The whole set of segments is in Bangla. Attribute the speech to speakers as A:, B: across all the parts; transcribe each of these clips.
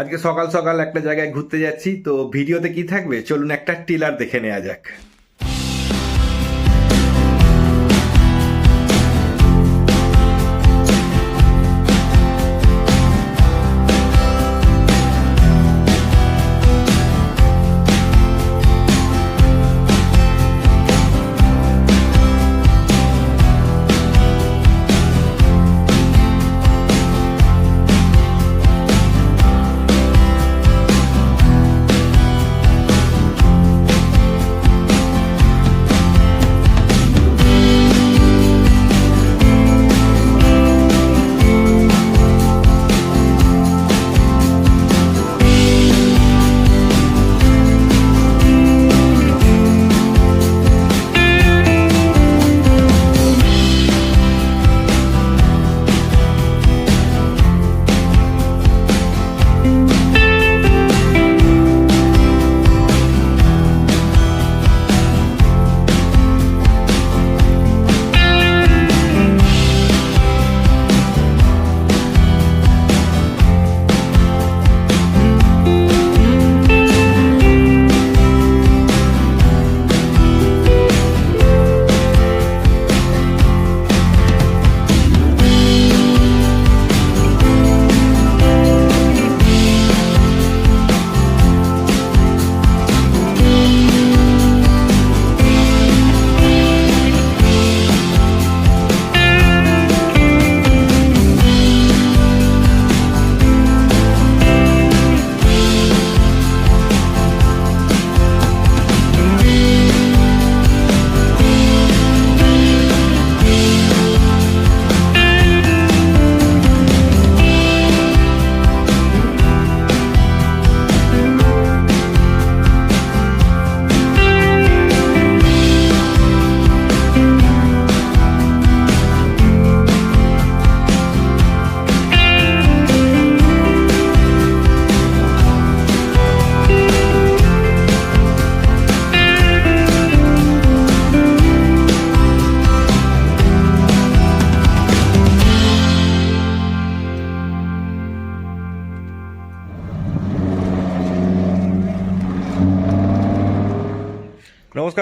A: আজকে সকাল সকাল একটা জায়গায় ঘুরতে যাচ্ছি, তো ভিডিওতে কি থাকবে? চলুন একটা টিলার দেখে নেওয়া যাক।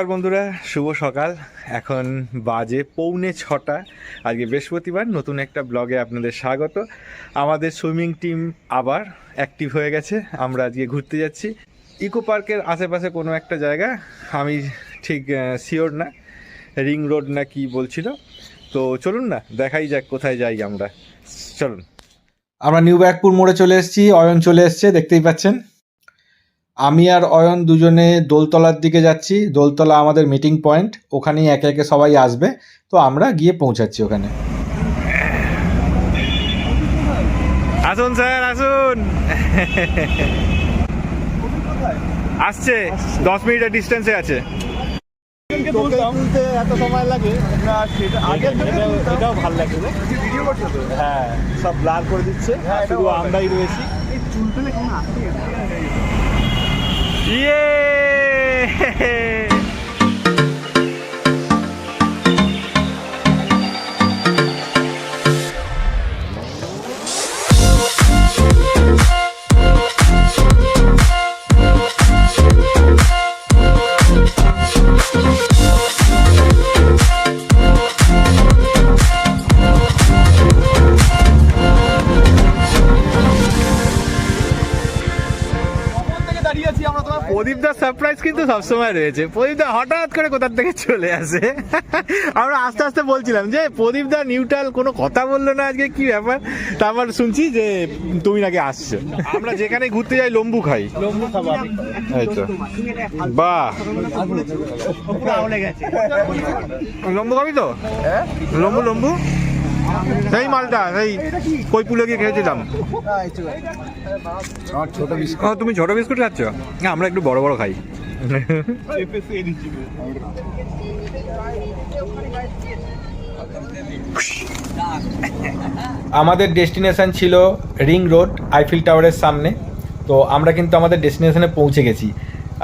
A: নমস্কার বন্ধুরা, শুভ সকাল। এখন বাজে পৌনে ছটা। আজকে বৃহস্পতিবার, নতুন একটা ব্লগে আপনাদের স্বাগত। আমাদের সুইমিং টিম আবার অ্যাক্টিভ হয়ে গেছে। আমরা আজকে ঘুরতে যাচ্ছি। ইকো পার্কের আশেপাশে কোনো একটা জায়গা, আমি ঠিক শিওর না। রিং রোড না কি বলছিল। তো চলুন না, দেখাই যাক কোথায় যাই আমরা। চলুন।
B: আমরা নিউ ব্যাগপুর মোড়ে চলে এসেছি, অয়ন চলে এসছে, দেখতেই পাচ্ছেন। আমি আর অয়ন দুজনে দোলতলার দিকে যাচ্ছি। দোলতলা আমাদের মিটিং পয়েন্ট ওখানেই একে একে সবাই আসবে। তো আমরা গিয়ে পৌঁছাচ্ছি ওখানে।
A: আসুন স্যার আসুন। আসছে। দশ মিনিটের ডিস্টেন্সে আছে।
C: এত সময় লাগে না সেটা আগে এটাও ভালো লাগে হ্যাঁ সব ব্লার করে দিচ্ছে শুধু আমরাই রয়েছি দাঁড়িয়ে আমরা তোমার
A: প্রদীপ দার সারপ্রাইজ কিন্তু সবসময় রয়েছে। প্রদীপ দা হঠাৎ করে কোথা থেকে চলে আসে? আমরা আস্তে আস্তে বলছিলাম যে প্রদীপ দা নিউট্রাল কোনো কথা বলল না আজকে? কি ব্যাপার? তারপর শুনছি যে তুমি নাকি আসছো। আমরা যেখানে ঘুরতে যাই লম্বু খাই।
C: লম্বু খাবার
A: এই তো। বাহ। লম্বু খাবি তো? লম্বু লম্বু? সেই মালটা সেই কই পুলে গিয়ে খেয়েছিলাম। তুমি ছোট বিস্কুট খাচ্ছ? না আমরা একটু বড় বড় খাই।
B: আমাদের ডেস্টিনেশন ছিল রিং রোড আইফিল টাওয়ারের সামনে। তো আমরা কিন্তু আমাদের ডেস্টিনেশনে পৌঁছে গেছি।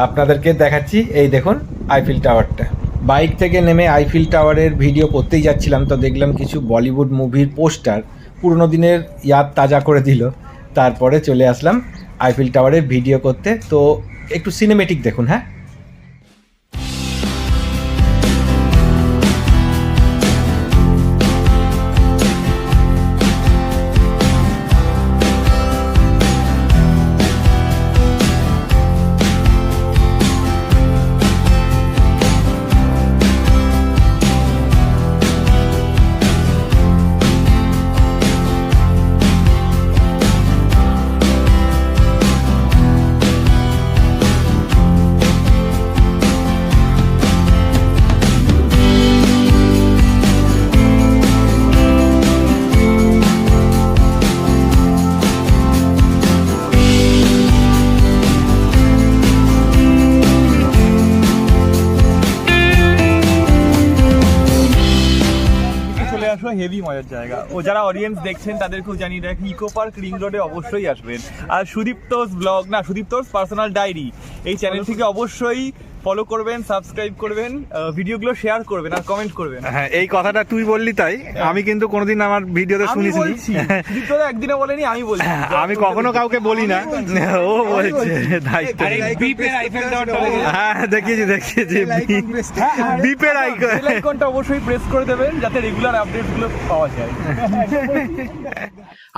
B: আপনাদেরকে দেখাচ্ছি এই দেখুন আইফিল টাওয়ারটা। বাইক থেকে নেমে আইফিল টাওয়ারের ভিডিও করতেই যাচ্ছিলাম, তো দেখলাম কিছু বলিউড মুভির পোস্টার পুরনো দিনের ইয়াদ তাজা করে দিল। তারপরে চলে আসলাম
A: আইফিল টাওয়ারের ভিডিও করতে। তো একটু সিনেমেটিক দেখুন হ্যাঁ?
C: মজার জায়গা। ও যারা অডিয়েন্স দেখছেন তাদেরকেও জানিয়ে রাখি ইকো পার্ক রিং রোডে অবশ্যই আসবেন। আর সুদীপ্তোস ব্লগ না সুদীপ্তোস পার্সোনাল ডায়েরি এই চ্যানেল থেকে অবশ্যই ফলো করবেন সাবস্ক্রাইব করবেন ভিডিওগুলো শেয়ার করবেন আর কমেন্ট করবেন।
D: হ্যাঁ এই কথাটা তুই বললি তাই। আমি কিন্তু কোনোদিন আমার ভিডিওতে
C: আমি
D: শুনিস
C: বলছি। সুদীপ্ত একদিনে বলেনি আমি বলছি।
D: আমি কখনো কাউকে বলি না। ও বলছে দায়িত্ব। হ্যাঁ দেখিয়েছি দেখিয়েছি বিপের আইকন
C: বেল আইকনটা অবশ্যই প্রেস করে দেবেন যাতে রেগুলার আপডেটগুলো পাওয়া যায়।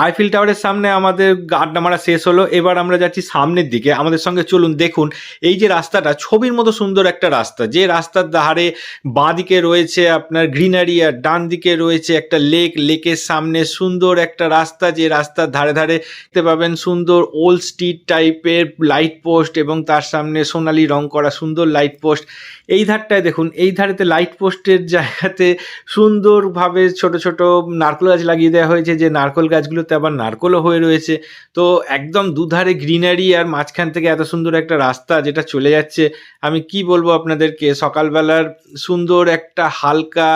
A: আইফিল টাওয়ারের সামনে আমাদের আড্ডা মারা শেষ হলো। এবার আমরা যাচ্ছি সামনের দিকে। আমাদের সঙ্গে চলুন দেখুন এই যে রাস্তাটা ছবির মতো সুন্দর একটা রাস্তা। যে রাস্তার ধারে বাঁ দিকে রয়েছে আপনার গ্রিনারি আর ডান দিকে রয়েছে একটা লেক। লেকের সামনে সুন্দর একটা রাস্তা। যে রাস্তার ধারে ধারে দেখতে পাবেন সুন্দর ওল্ড স্ট্রিট টাইপের লাইট পোস্ট এবং তার সামনে সোনালি রং করা সুন্দর লাইট পোস্ট। এই ধারটায় দেখুন, এই ধারেতে লাইট পোস্টের জায়গাতে সুন্দরভাবে ছোট ছোট নারকোল গাছ লাগিয়ে দেওয়া হয়েছে। যে নারকোল গাছগুলোতে আবার নারকোলও হয়ে রয়েছে। তো একদম দুধারে গ্রিনারি আর মাঝখান থেকে এত সুন্দর একটা রাস্তা যেটা চলে যাচ্ছে। আমি কি বলব আপনাদেরকে? সকালবেলার সুন্দর একটা হালকা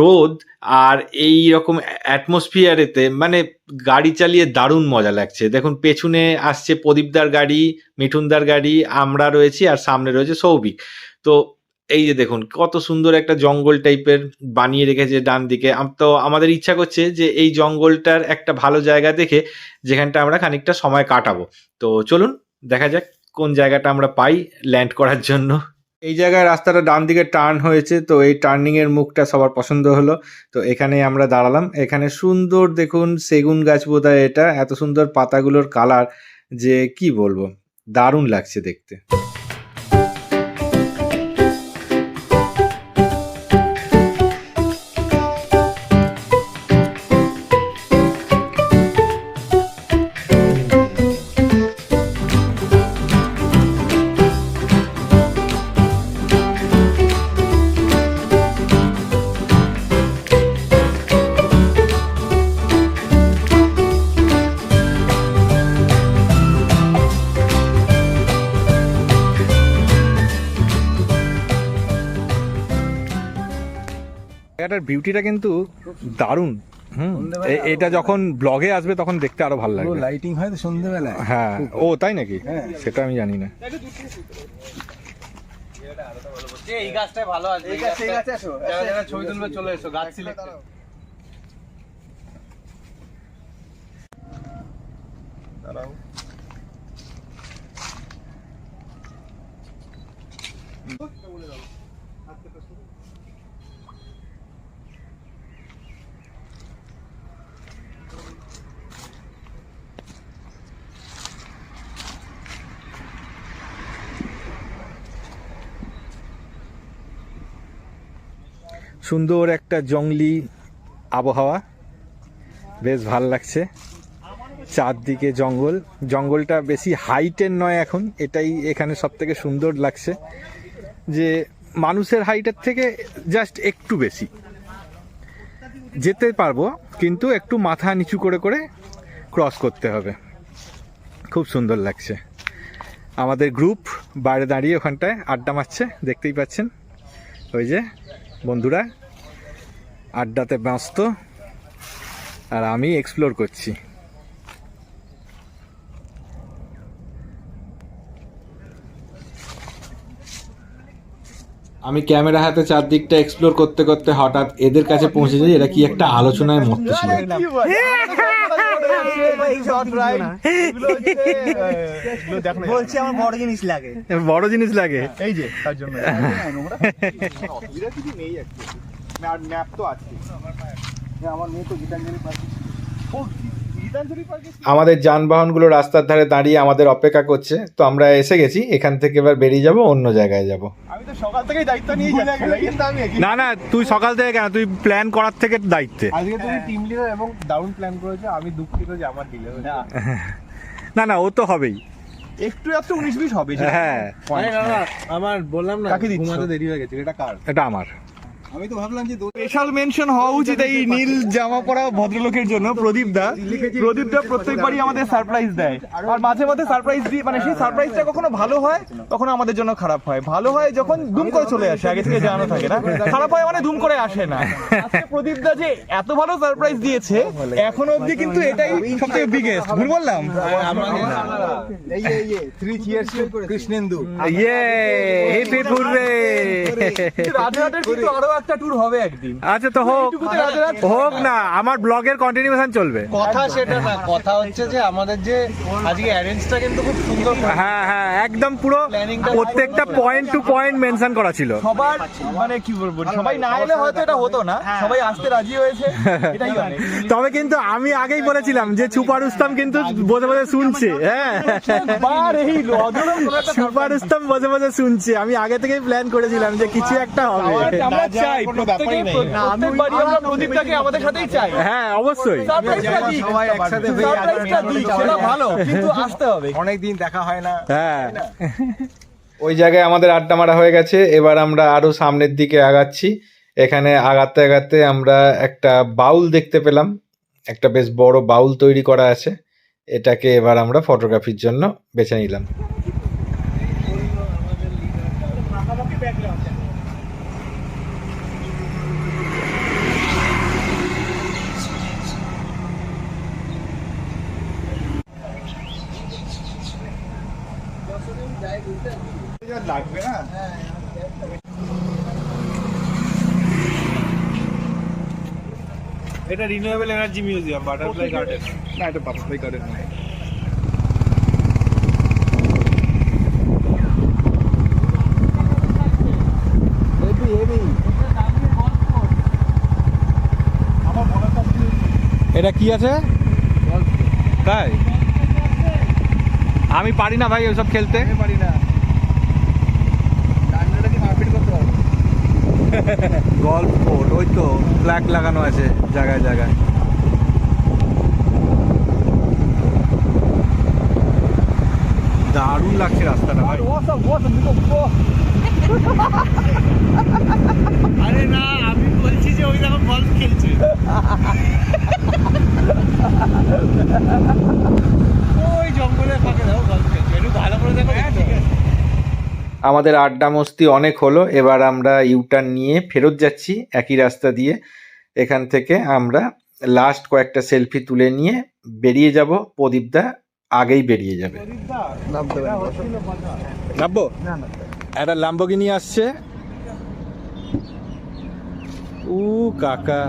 A: রোদ আর এই রকম অ্যাটমসফিয়ারেতে মানে গাড়ি চালিয়ে দারুণ মজা লাগছে। দেখুন, পেছনে আসছে প্রদীপদার গাড়ি, মিঠুনদার গাড়ি, আমরা রয়েছি আর সামনে রয়েছে সৌভিক। তো এই যে দেখুন, কত সুন্দর একটা জঙ্গল টাইপের বানিয়ে রেখেছে ডান দিকে তো আমাদের ইচ্ছা করছে যে এই জঙ্গলটার একটা ভালো জায়গা দেখে যেখানটা আমরা খানিকটা সময় কাটাবো। তো চলুন, দেখা যাক কোন জায়গাটা আমরা পাই ল্যান্ড করার জন্য। এই জায়গায় রাস্তাটা ডান দিকে টার্ন হয়েছে, তো এই টার্নিং এর মুখটা সবার পছন্দ হলো। তো এখানে আমরা দাঁড়ালাম। এখানে সুন্দর দেখুন সেগুন গাছ বোধহয় এটা। এত সুন্দর পাতাগুলোর কালার যে কি বলব? দারুণ লাগছে দেখতে।
D: জায়গাটার বিউটিটা কিন্তু দারুণ। হুম এটা যখন ব্লগে আসবে তখন দেখতে আরও ভালো লাগবে।
E: লাইটিং হয় তো সন্ধ্যেবেলায়।
D: হ্যাঁ ও তাই নাকি? সেটা আমি জানি না।
C: এই গাছটাই ভালো আছে এই গাছ এই গাছে আসো। যারা যারা ছবি তুলবে চলে এসো গাছ সিলেক্ট
D: সুন্দর একটা জংলি আবহাওয়া। বেশ ভালো লাগছে। চারদিকে জঙ্গল। জঙ্গলটা বেশি হাইটের নয় এখন। এটাই এখানে সব থেকে সুন্দর লাগছে যে মানুষের হাইটের থেকে জাস্ট একটু বেশি। যেতে পারব, কিন্তু একটু মাথা নিচু করে করে ক্রস করতে হবে। খুব সুন্দর লাগছে। আমাদের গ্রুপ বাইরে দাঁড়িয়ে ওখানটায় আড্ডা মারছে, দেখতেই পাচ্ছেন। ওই যে বন্ধুরা আড্ডাতে ব্যস্ত আর আমি এক্সপ্লোর করছি।
A: আমি ক্যামেরা হাতে চারদিকটা এক্সপ্লোর করতে করতে হঠাৎ এদের কাছে পৌঁছে যাই এরা কি একটা আলোচনায় মত্ত ছিল?
E: বলছি আমার বড় জিনিস লাগে।
D: বড় জিনিস লাগে।
C: এই যে তার জন্য।
E: ম্যাপ তো আছে আমার মেয়ে তো গীতাঞ্জলি পার্কে
A: আমাদের যানবাহনগুলো রাস্তার ধারে দাঁড়িয়ে আমাদের অপেক্ষা করছে। তো আমরা এসে গেছি এখান থেকে এবার বেরিয়ে যাব অন্য জায়গায় যাব।
C: আমি তো সকাল থেকেই দায়িত্ব নিয়ে যাচ্ছি।
D: না না তুই সকাল থেকে কেন? তুই প্ল্যান করার থেকে দায়িত্বে।
E: আজকে তুমি টিম লিডার এবং দারুণ প্ল্যান করেছ আমি দুঃখিত যে আমার ডিলে হয়েছে।
D: না। না ও তো হবেই।
C: একটু একটু উনিশ বিশ হবে
D: হ্যাঁ।
E: আরে না, না, আমার বললাম না
C: কাকে দিচ্ছ?
E: ঘুমাতে দেরি হয়ে গেছে এটা কার?
D: এটা আমার।
E: আমি তো ভাবলাম যে
C: স্পেশাল মেনশন হওয়া উচিত এই নীল জামা পরা ভদ্রলোকের জন্য প্রদীপ দা। প্রদীপ দা প্রত্যেকবারই আমাদের সারপ্রাইজ দেয়। আর মাঝে মাঝে সারপ্রাইজ দিয়ে মানে সেই সারপ্রাইজটা কখনো ভালো হয় কখনো আমাদের জন্য খারাপ হয়। ভালো হয় যখন দুম করে চলে আসে আগে থেকে জানানো থাকে না। খারাপ হয় মানে দুম করে আসে না। প্রদীপ দা যে এত ভালো সারপ্রাইজ দিয়েছে এখনও অবধি কিন্তু এটাই সবথেকে বিগেস্ট ভুল বললাম?
E: এই এই এই থ্রি চিয়ার্স কৃষ্ণেন্দু
D: ইয়ে হিপ হিপ হুররে
C: কিন্তু আরও একটা ট্যুর হবে একদিন।
D: আচ্ছা তো হোক হোক না আমার ব্লগের কন্টিনিউশন চলবে।
E: কথা সেটা না কথা হচ্ছে যে আমাদের যে আজকে অ্যারেঞ্জটা কিন্তু খুব সুন্দর
D: হ্যাঁ। হ্যাঁ একদম পুরো প্রত্যেকটা পয়েন্ট টু পয়েন্ট মেনশন করা ছিল।
C: সবার মানে কি বলব সবাই না এলে হয়তো এটা হতো না সবাই আসতে রাজি হয়েছে এটাই অনেক।
D: তবে কিন্তু আমি আগেই বলেছিলাম যে সুপার উস্তাম কিন্তু বসে বসে শুনছে হ্যাঁ। সুপার উস্তাম বসে বসে শুনছে আমি আগে থেকেই প্ল্যান করেছিলাম যে কিছু একটা হবে।
C: চাই প্রত্যেকে প্রত্যেকবারই আমরা প্রদীপটাকে আমাদের সাথেই চাই।
D: হ্যাঁ অবশ্যই।
E: সবাই একসাথে হয়ে
C: সেটা ভালো কিন্তু আসতে হবে।
E: অনেকদিন দেখা হয় না।
D: হ্যাঁ।
A: ওই জায়গায় আমাদের আড্ডা মারা হয়ে গেছে এবার আমরা আরও সামনের দিকে আগাচ্ছি। এখানে আগাতে আগাতে আমরা একটা বাউল দেখতে পেলাম একটা বেশ বড় বাউল তৈরি করা আছে। এটাকে এবার আমরা ফটোগ্রাফির জন্য বেছে নিলাম।
E: লাগবে না
C: এটা renewable energy museum butterfly garden
E: না এটা বাটারফ্লাই গার্ডেন না।
D: এটা কি আছে? তাই? আমি পারি না ভাই ওসব খেলতে।
E: পারি না।
D: ওই তো ফ্ল্যাগ লাগানো আছে জায়গায় জায়গায়। দারুণ লাগছে রাস্তাটা ভাই।
E: আরে না আমি বলছি যে ওই রকম গল্ফ খেলছে। ওই ফাঁকে দেখো একটু ভালো করে দেখো
A: আমাদের আড্ডা মস্তি অনেক হলো এবার আমরা ইউটার্ন নিয়ে ফেরত যাচ্ছি একই রাস্তা দিয়ে। এখান থেকে আমরা লাস্ট কয়েকটা সেলফি তুলে নিয়ে বেরিয়ে যাব। প্রদীপদা আগেই বেরিয়ে যাবে।
D: নামবো? একটা ল্যাম্বগিনি আসছে। উ কাকা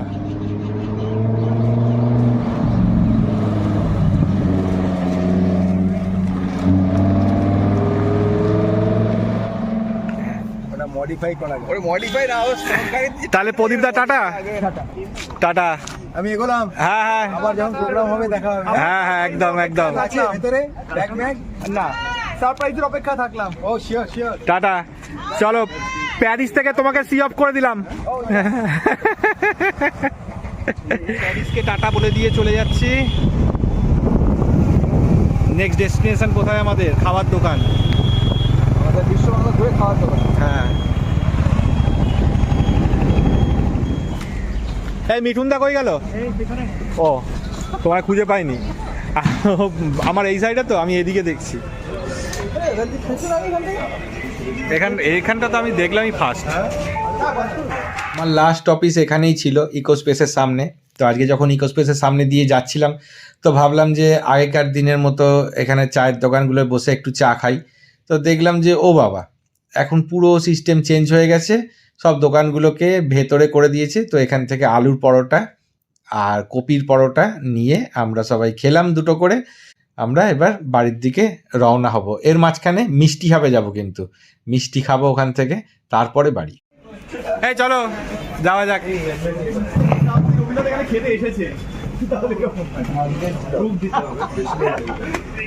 E: ওটা মডিফাই করা ওটা মডিফাই না ও
D: তাহলে প্রদীপদা টাটা? টাটা।
E: আমি এগোলাম।
D: হ্যাঁ হ্যাঁ।
E: আবার যখন প্রোগ্রাম হবে দেখা হবে।
D: হ্যাঁ হ্যাঁ একদম একদম।
E: আছে ভিতরে। ব্যাগ ম্যাগ
C: না। সারপ্রাইজের অপেক্ষা থাকলাম।
E: ও শিওর শিওর
D: টাটা। চলো প্যারিস থেকে তোমাকে সি অফ করে দিলাম। প্যারিসকে টাটা বলে দিয়ে চলে যাচ্ছি। নেক্সট ডেস্টিনেশন কোথায় আমাদের? খাবার দোকান।
E: আমাদের বিশ্ব বাংলা ঘুরে খাওয়ার দোকান।
D: হ্যাঁ। এই মিঠুন দা কই গেল? ও তোমায় খুঁজে পাইনি। আমার এই সাইডে তো আমি এদিকে দেখছি। এখান এইখানটা তো আমি দেখলামই ফার্স্ট
A: আমার লাস্ট অফিস এখানেই ছিল ইকো স্পেসের সামনে। তো আজকে যখন ইকো স্পেসের সামনে দিয়ে যাচ্ছিলাম তো ভাবলাম যে আগেকার দিনের মতো এখানে চায়ের দোকানগুলোয় বসে একটু চা খাই। তো দেখলাম যে ও বাবা এখন পুরো সিস্টেম চেঞ্জ হয়ে গেছে। সব দোকানগুলোকে ভেতরে করে দিয়েছে। তো এখান থেকে আলুর পরোটা আর কপির পরোটা নিয়ে আমরা সবাই খেলাম দুটো করে। আমরা এবার বাড়ির দিকে রওনা হব। এর মাঝখানে মিষ্টি খাবে যাব কিন্তু। মিষ্টি খাব ওখান থেকে তারপরে বাড়ি। এই চলো যাওয়া যাক।
C: খেতে এসেছে হবে।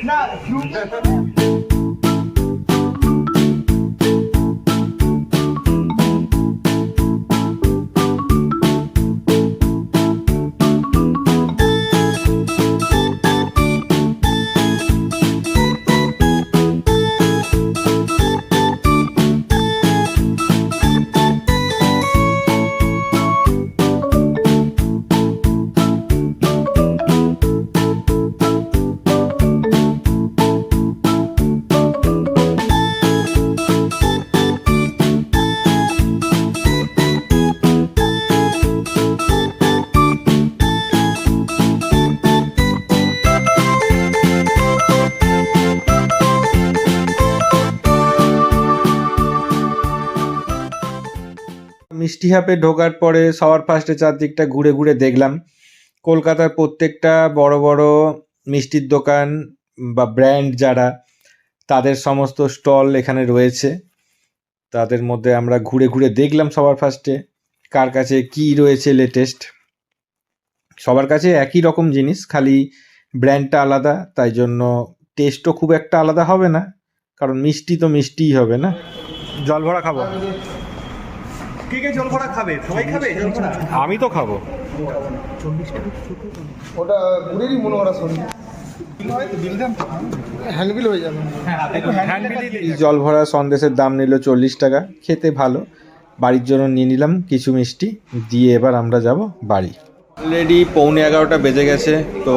C: না
A: মিষ্টি হাপে ঢোকার পরে সবার ফার্স্টে চারদিকটা ঘুরে ঘুরে দেখলাম। কলকাতার প্রত্যেকটা বড় বড় মিষ্টির দোকান বা ব্র্যান্ড যারা, তাদের সমস্ত স্টল এখানে রয়েছে। তাদের মধ্যে আমরা ঘুরে ঘুরে দেখলাম সবার ফার্স্টে কার কাছে কি রয়েছে লেটেস্ট সবার কাছে একই রকম জিনিস, খালি ব্র্যান্ডটা আলাদা, তাই জন্য টেস্টও খুব একটা আলাদা হবে না, কারণ মিষ্টি তো মিষ্টিই হবে না।
D: জল ভরা খাব?
C: কে কে জল ভরা খাবে? সবাই খাবে? জল ভরা
D: আমি তো খাব।
E: ওটা মনে হয়ে?
A: জল ভরা সন্দেশের দাম নিল চল্লিশ টাকা। খেতে ভালো। বাড়ির জন্য নিয়ে নিলাম কিছু মিষ্টি। দিয়ে এবার আমরা যাব বাড়ি। অলরেডি পৌনে এগারোটা বেজে গেছে তো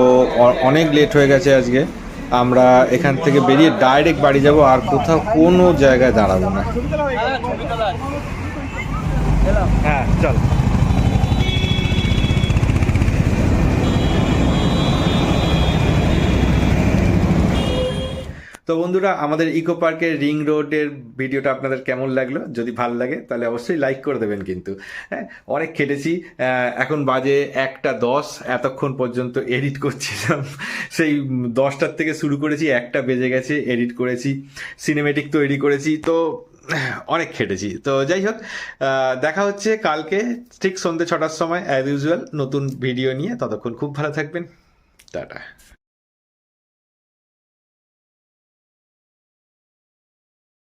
A: অনেক লেট হয়ে গেছে আজকে। আমরা এখান থেকে বেরিয়ে ডাইরেক্ট বাড়ি যাব আর কোথাও কোনো জায়গায় দাঁড়াবো না।
D: হ্যাঁ চল। তো বন্ধুরা, আমাদের ইকো পার্কের রিং রোডের ভিডিওটা আপনাদের কেমন লাগল? যদি ভালো লাগে, তাহলে অবশ্যই লাইক করে দেবেন কিন্তু। হ্যাঁ অনেক খেটেছি। এখন বাজে একটা দশ, এতক্ষণ পর্যন্ত এডিট করছিলাম। সেই দশটার থেকে শুরু করেছি, একটা বেজে গেছে এডিট করেছি। সিনেমেটিক তৈরি করেছি। তো অনেক খেটেছি। তো যাই হোক দেখা হচ্ছে কালকে ঠিক সন্ধ্যে ছটার সময় অ্যাজ ইউজুয়াল নতুন ভিডিও নিয়ে। ততক্ষণ খুব ভালো থাকবেন। টাটা।